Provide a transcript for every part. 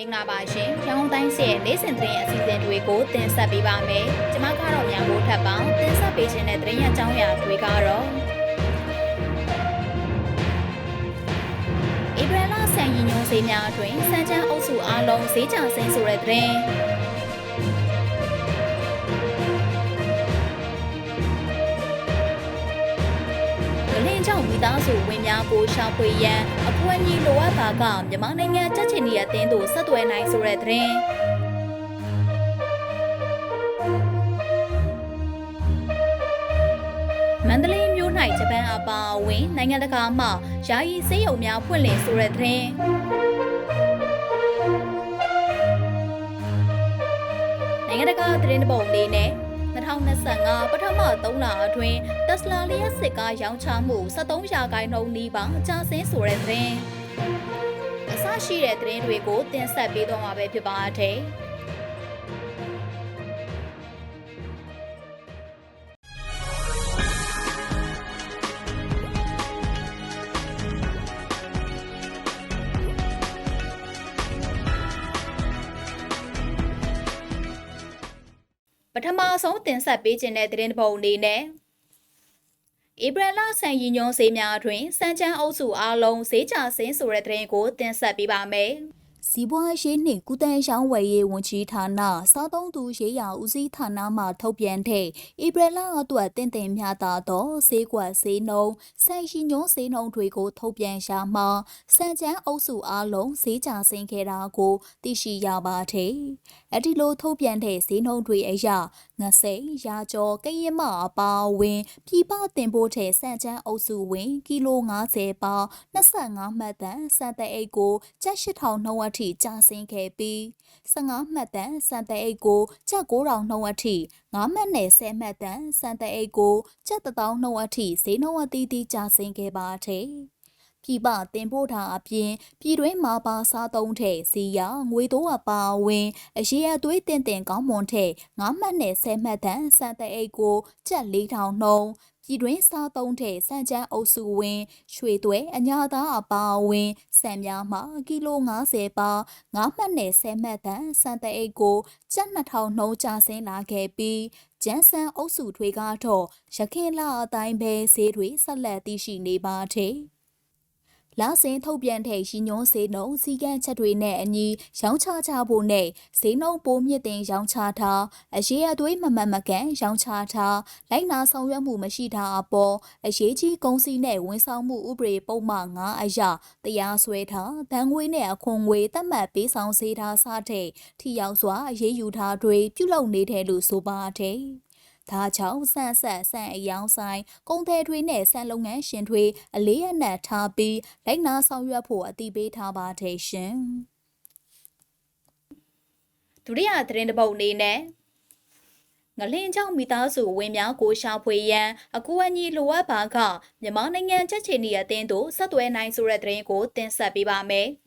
မင်္ဂလာပါရှင်ရန်ကုန်တိုင်းစီရဲ့နေ့စဉ်သတင်းအစီအစဉ်တွေကိုတင်ဆက်ပေးပါမယ်ကျွန်မကတော့မြန်ဖို့ထပ်ပေါင်းတင်ဆက်ပေးခြင်းတဲ့သတင်းရအကြောင်းအရာတွေကတော့ဧပြီလဆန်ရင်ညုံစေးများအတွင်းစံချမ်းအုပ်စုအားလုံးဈေးချဆင်းဆိုတဲ့သတင်း မလင်းကြောင့်မိသားစုဝင်များကိုရှာဖွေရန်အဖွင့်ကြီးလိုအပ်တာကမြန်မာနိုင်ငံတက်ချင်နေတဲ့အသင်းတို့ဆက်သွယ်နိုင်ဆိုတဲ့သတင်းမန္တလေးမြို့၌ဂျပန်အပါအဝင်နိုင်ငံတကာမှယာယီစေးရုံများဖွင့်လှစ်ဆိုတဲ့သတင်းနိုင်ငံတကာသတင်းတစ်ပုဒ်လေးနဲ့ 2025ပထမ3လအတွင်းတက်စလာလျက်စစ်ကားရောင်းချမှု73ရာခိုင်နှုန်းနီးပါးအကျဆင်းဆိုတဲ့သတင်းအစရှိတဲ့သတင်းတွေကိုတင်ဆက်ပေးသွားမှာပဲဖြစ်ပါတယ် ထမဆုံးတင်ဆက်ပေးခြင်းတဲ့သတင်းတစ်ပုဒ်အနေနဲ့ဧပြီလဆန်ရင်ညွန်ဈေးများအတွင်းစံချမ်းအုပ်စုအားလုံးဈေးချဆင်းဆိုတဲ့သတင်းကိုတင်ဆက်ပေးပါမယ်။ စီးပွားရေးနှင့်ကုသရေးဝယ်ရေးဝန်ကြီးဌာနစားသုံးသူရေးရာဦးစီးဌာနမှထုတ်ပြန်တဲ့ဧပြီလအတွက်တင့်တယ်မြတာသောဈေးကွက်ဈေးနှုန်းဆန်ရင်ညွန်ဈေးနှုန်းတွေကိုထုတ်ပြန်ရှာမှာစံချမ်းအုပ်စုအားလုံးဈေးချဆင်းခဲ့တာကိုသိရှိရပါတယ်။အဒီလိုထုတ်ပြန်တဲ့ဈေးနှုန်းတွေအရ ငစိန်ရာကျော်ကရင်မအပါအဝင်ပြည်ပတင်ပို့တဲ့စံချမ်းအုပ်စုဝင်ကီလို90ပေါင်25မှတ်တန်စံတဲ့အိတ်ကိုကျပ်8000နှုန်းအထိကျဆင်းခဲ့ပြီး15မှတ်တန်စံတဲ့အိတ်ကိုကျပ်9000နှုန်းအထိ9မှတ်နဲ့10မှတ်တန်စံတဲ့အိတ်ကိုကျပ်1000နှုန်းအထိဈေးနှုန်းအသီးသီးကျဆင်းခဲ့ပါတယ် ပြည်ပတင်ပို့တာအပြင်ပြည်တွင်းမှာပါစားသုံးတဲ့စီရငွေတိုးအပါအဝင်အရေးအသွေးတင်တင်ကောင်းမွန်တဲ့9မှတ်နဲ့10မှတ်တန်စံတဲ့အိတ်ကိုကျပ်4000နှုန်းပြည်တွင်းစားသုံးတဲ့စံချမ်းအုပ်စုဝင်ရွှေသွဲအညာသားအပါအဝင်ဆံများမှာကီလို90ပါ9မှတ်နဲ့10မှတ်တန်စံတဲ့အိတ်ကိုကျပ်2000နှုန်းကျဆင်းလာခဲ့ပြီးကျန်းစံအုပ်စုတွေကတော့ရခင်လအတိုင်းပဲဈေးတွေဆက်လက်တည်ရှိနေပါတယ် လာစင်ထုတ်ပြန်တဲ့ရှင်ညွန်စေနှုံစီကန်းချက်တွေနဲ့အညီရောင်းချကြဖို့နဲ့ဈေးနှုန်းပိုမြင့်တင်ရောင်းချတာအရေးအသွေးမမှန်မကန်ရောင်းချတာလိုက်နာဆောင်ရွက်မှုမရှိတာအပေါ်အရေးကြီးကုန်စည်နဲ့ဝန်ဆောင်မှုဥပဒေပုံမှန်9အရတရားစွဲတာဗန်ငွေနဲ့အခွန်ငွေသတ်မှတ်ပေးဆောင်စေတာစတဲ့ထိရောက်စွာအရေးယူတာတွေပြုလုပ်နေတယ်လို့ဆိုပါတယ် ဒါကြောင့်ဆန့်ဆက်ဆန့်အယောင်ဆိုင်ကုန်သည်တွေနဲ့ဆန့်လုပ်ငန်းရှင်တွေအလေးအနက်ထားပြီးလိုက်နာဆောင်ရွက်ဖို့အတိပေးထားပါတယ်ရှင်ဒုတိယသတင်းတစ်ပုဒ်အနေနဲ့ငလင်းချောင်းမိသားစုဝင်များကိုရှာဖွေရန်အကူအညီလိုအပ်ပါကမြန်မာနိုင်ငံချက်ချီနီအသင်းတို့ဆက်သွယ်နိုင်ဆိုတဲ့သတင်းကိုတင်ဆက်ပေးပါမယ်။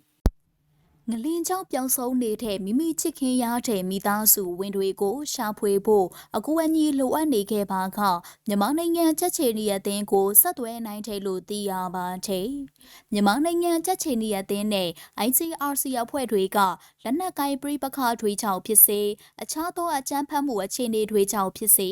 ငလင်းချောင်းပြောင်းဆုံးနေတဲ့မိမိချစ်ခင်ရတဲ့မိသားစုဝင်တွေကိုရှာဖွေဖို့အကူအညီလိုအပ်နေခဲ့ပါကမြန်မာနိုင်ငံချက်ချီနီအသင်းကိုဆက်သွယ်နိုင်တယ်လို့သိရပါတယ်။မြန်မာနိုင်ငံချက်ချီနီအသင်းနဲ့ ICRC အဖွဲ့တွေကလက်နက်ကိုင်ပြိပခါတွေကြောင့်ဖြစ်စေအခြားသောအကြမ်းဖက်မှုအခြေအနေတွေကြောင့်ဖြစ်စေ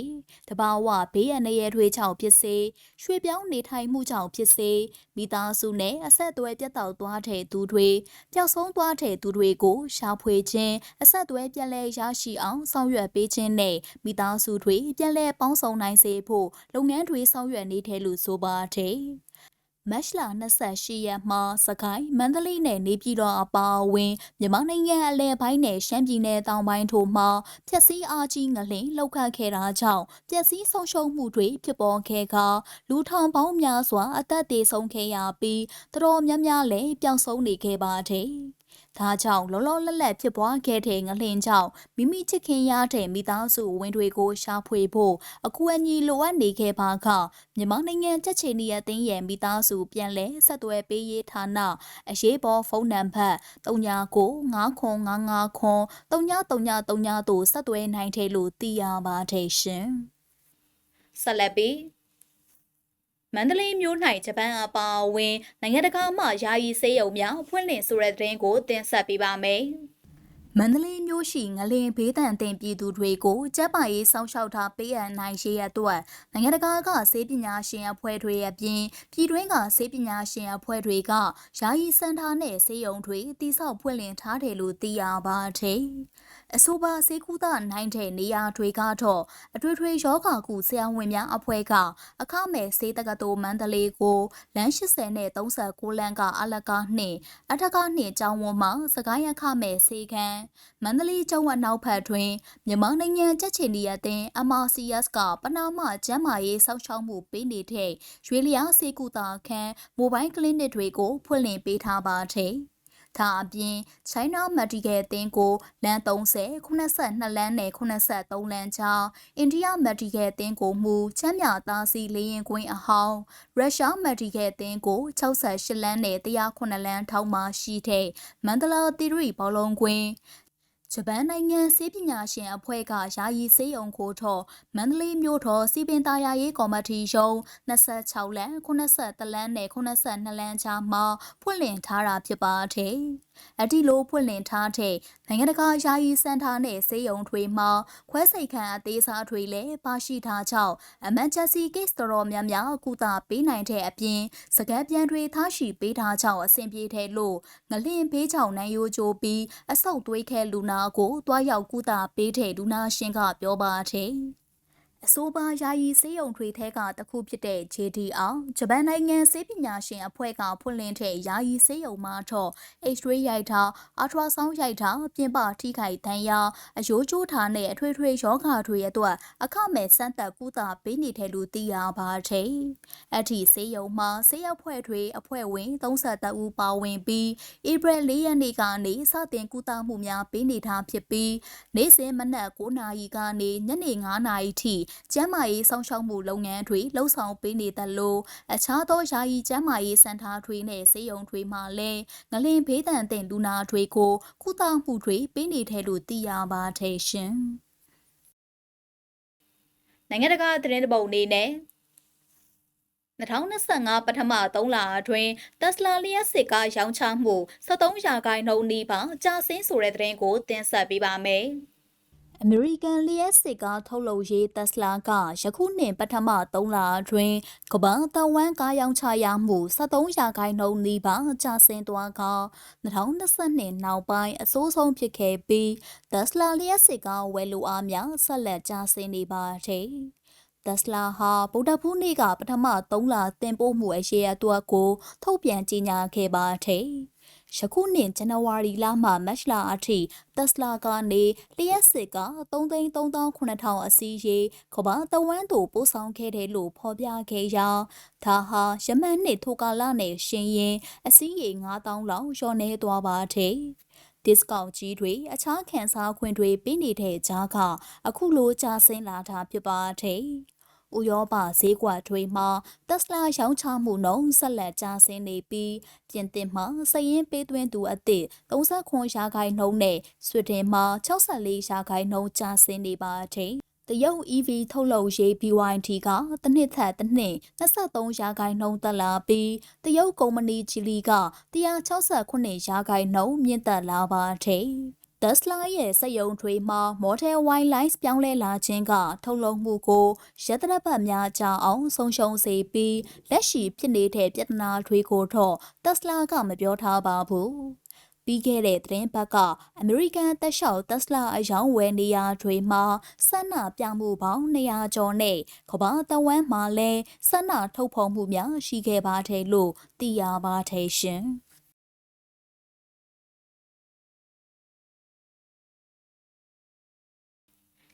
တဘာဝဘေးရန်ရရဲတွေကြောင့်ဖြစ်စေရွှေပြောင်းနေထိုင်မှုကြောင့်ဖြစ်စေမိသားစုနဲ့အဆက်အသွယ်ပြတ်တောက်သွားတဲ့သူတွေပျောက်ဆုံးသွားတဲ့သူတွေကိုရှာဖွေခြင်းအဆက်အသွယ်ပြန်လည်ရရှိအောင်ဆောင်ရွက်ပေးခြင်းနဲ့မိသားစုတွေပြန်လည်ပေါင်းစုံနိုင်စေဖို့လုပ်ငန်းတွေဆောင်ရွက်နေတယ်လို့ဆိုပါတယ်။မတ်လ28ရက်မှာစကိုင်းမန္တလေးနယ်နေပြည်တော်အပါအဝင်မြန်မာနိုင်ငံအလဲပိုင်းနယ်ရှမ်းပြည်နယ်တောင်ပိုင်းတို့မှာဖျက်ဆီးအားကြီးငလင်လှုပ်ခတ်ခဲ့တာကြောင့်ပျက်စီးဆုံးရှုံးမှုတွေဖြစ်ပေါ်ခဲ့ကလူထောင်ပေါင်းများစွာအသက်သေဆုံးခဲ့ရပြီးတော်များများလည်းပျောက်ဆုံးနေခဲ့ပါတယ်။ ဒါကြောင့်လောလောလတ်လတ်ဖြစ်ပွားခဲ့တဲ့ငလင်ကြောင့်မိမိချစ်ခင်ရတဲ့မိသားစုဝင်တွေကိုရှာဖွေဖို့အကူအညီလိုအပ်နေခဲ့ပါကမြန်မာနိုင်ငံချက်ချီနီယသိန်းရဲ့မိသားစုပြန်လည်ဆက်သွယ်ပေးရေးဌာနအရေးပေါ်ဖုန်းနံပါတ်399555ခွန်3939တို့ဆက်သွယ်နိုင်တယ်လို့သိရပါတယ်ရှင်ဆက်လက်ပြီး မန္တလေးမြို့၌ဂျပန်အပါအဝင်နိုင်ငံတကာမှယာယီစေးရုံများဖွင့်လှစ်ဆိုတဲ့သတင်းကိုတင်ဆက်ပေးပါမယ်။မန္တလေးမြို့ရှိငလင်ဘေးတန်တင်ပြည်သူတွေကိုကျပ်ပါရေးစောင့်ရှောက်ထားပေးအပ်နိုင်ရေးအတွက်နိုင်ငံတကာကဆေးပညာရှင်အဖွဲ့တွေအပြင်ပြည်တွင်းကဆေးပညာရှင်အဖွဲ့တွေကယာယီစင်တာနဲ့ဆေးရုံတွေတိစောက်ဖွင့်လှစ်ထားတယ်လို့သိရပါတယ်။ အဆိုပါဆေးကုသနိုင်တဲ့နေရာတွေကတော့အထွေထွေယောဂကုဆရာဝန်များအဖွဲ့ကအခမဲ့ဆေးတက္ကသိုလ်မန္တလေးကိုလမ်း80နဲ့39လမ်းကအလကားနှင့်အထက်ကနှင့်ကျောင်းဝန်းမှာစကိုင်းအခမဲ့ဆေးခန်းမန္တလေးကျောင်းအနောက်ဘက်တွင်မြန်မာနိုင်ငံကြက်ချင်နီအသင်း MRCS ကပနာမကျန်းမာရေးစောင့်ရှောက်မှုပေးနေတဲ့ရွေလျားဆေးကုသခန်းမိုဘိုင်းကလနစ်တွေကိုဖွင့်လှစ်ပေးထားပါတယ်။ ဒါအပြင် China Medical အသင်းကိုလမ်း30 82လမ်းနဲ့83လမ်းကြား India Medical အသင်းကိုမူချမ်းမြသားစီလေရင်ကွင်းအဟောင်း Russia Medical အသင်းကို68လမ်းနဲ့109လမ်းထောက်မှရှိတဲ့မန္တလာသီရိဘောလုံးကွင်း ဂျပန်နိုင်ငံဆေးပညာရှင်အဖွဲ့ကယာယီဆေးရုံကိုထော်မန္တလေးမြို့တော်စီပင်သားယာရေးကော်မတီရုံး26လမ်း83လမ်းနဲ့82လမ်းကြားမှာဖွင့်လှစ်ထားတာဖြစ်ပါတယ်။ အတီလိုဖွင့်လင်ထားတဲ့နိုင်ငံတကာယာယီစင်တာနဲ့ဆေးရုံတွေမှာခွဲစိတ်ခန်းအသေးစားတွေလည်းပါရှိထားကြောင်းအမန်ချက်စီ case တော်တော်များများကုသပေးနိုင်တဲ့အပြင်စကက်ပြန်တွေထားရှိပေးထားကြောင်းအဆင်ပြေတယ်လို့ငလင်ဘေးချောင်နိုင်ရိုးချိုးပြီးအဆုတ်သွေးခဲလူနာကိုတွားရောက်ကုသပေးတဲ့လူနာရှင်ကပြောပါတယ်။ အဆိုပါယာယီဆေးရုံတွေထဲကတစ်ခုဖြစ်တဲ့ JDR ဂျပန်နိုင်ငံဆေးပညာရှင်အဖွဲ့ကဖွင့်လှစ်တဲ့ယာယီဆေးရုံမှာတော့ X-ray ရိုက်တာအထရာဆောင်းရိုက်တာပြင်ပထိခိုက်ဒဏ်ရာအယိုးကျိုးထားနဲ့အထွေထွေရောဂါတွေအတွက်အခမဲ့စမ်းသပ်ကုသပေးနေတယ်လို့သိရပါတယ်။အထီဆေးရုံမှာဆေးရုပ်ဖွဲ့တွေအဖွဲ့ဝင်32ဦးပါဝင်ပြီးဧပြီ၄ရက်နေ့ကနေစတင်ကုသမှုများပေးနေတာဖြစ်ပြီးနေ့စဉ်မနက်9:00နာရီကနေညနေ9:00နာရီထိကျန်းမာရေးစောင့်ရှောက်မှုလုပ်ငန်းတွေလှုပ်ဆောင်ပေးနေတယ်လို့အခြားသောယာယီကျန်းမာရေးစင်တာတွေနဲ့ဆေးရုံတွေမှာလည်းငလင်ဘေးဒဏ်တင်လူနာတွေကိုကုသမှုတွေပေးနေတယ်လို့သိရပါတယ်ရှင်။နိုင်ငံတကာသတင်းတပုတ်အနေနဲ့2025ပထမ3လအတွင်းတက်စလာလျက်စစ်ကားရောင်းချမှု73ရာခိုင်နှုန်းနီးပါးကျဆင်းဆိုတဲ့သတင်းကိုတင်ဆက်ပေးပါမယ်။ အမေရိကန်လျှက်စစ်ကားထုတ်လုပ်ရေးတက်စလာကယခုနှစ်ပထမ3လအတွင်းကမ္ဘာတဝမ်းကားရောင်းချရမှု73ရာခိုင်နှုန်းနီးပါးကျဆင်းသွားက2022နောက်ပိုင်းအဆိုးဆုံးဖြစ်ခဲ့ပြီးတက်စလာလျှက်စစ်ကားဝယ်လိုအားများဆက်လက်ကျဆင်းနေပါတယ်။တက်စလာဟာဗုဒ္ဓဖူးနေ့ကပထမ3လတင်ပို့မှုအရေးအသွက်ကို ထုတ်ပြန်ကြေညာခဲ့ပါတယ်။ ယခုနှစ်ဇန်နဝါရီလမှမတ်လအထိတက်စလာကနေလျှက်စစ်က3,3,900အစီးရေကဘာတဝမ်းသို့ပို့ဆောင်ခဲ့တယ်လို့ဖော်ပြခဲ့ရာဒါဟာယမန်နှစ်ထိုကာလနဲ့ရှင်ရင်အစီးရေ9,000လောက်လျော့နေသွားပါတယ်။ဒစ်ကောင်ကြီးတွေအခြားခန်းစားခွင့်တွေပေးနေတဲ့ကြားကအခုလိုကျဆင်းလာတာဖြစ်ပါတယ်။ ဥရောပဈေးကွက်တွေမှာတက်စလာရောင်းချမှုနှုန်းဆက်လက်ကျဆင်းနေပြီးပြင်သစ်မှာစည်ရင်းပေးသွင်းသူအသစ်39ရာခိုင်နှုန်းနဲ့ဆွီဒင်မှာ64ရာခိုင်နှုန်းကျဆင်းနေပါတယ်တရုတ် EV ထုတ်လုပ်ရေး BYD ကတစ်နှစ်ထက်တစ်နှစ်23ရာခိုင်နှုန်းတက်လာပြီးတရုတ်ကုမ္ပဏီချီလီက168ရာခိုင်နှုန်းမြင့်တက်လာပါတယ်။ Tesla ရဲ့စက်ရုံတွေမှာ Model Y Lines ပြောင်းလဲလာခြင်းက ထုတ်လုပ်မှုကိုရသနပတ်များကြအောင်ဆုံးရှုံးစေပြီးလက်ရှိဖြစ်နေတဲ့ပြဿနာတွေကိုတော့ Tesla ကမပြောထားပါဘူး။ပြီးခဲ့တဲ့သတင်းပတ်ကအမေရိကန်သက်လျှောက် Tesla အယောင်းဝယ်နေရာတွေမှာဆန္ဒပြမှုပေါင်း200ကျော်နဲ့ကမ္ဘာတဝန်းမှာလည်းဆန္ဒထုတ်ဖော်မှုများရှိခဲ့ပါတယ်လို့သိရပါတယ်ရှင်။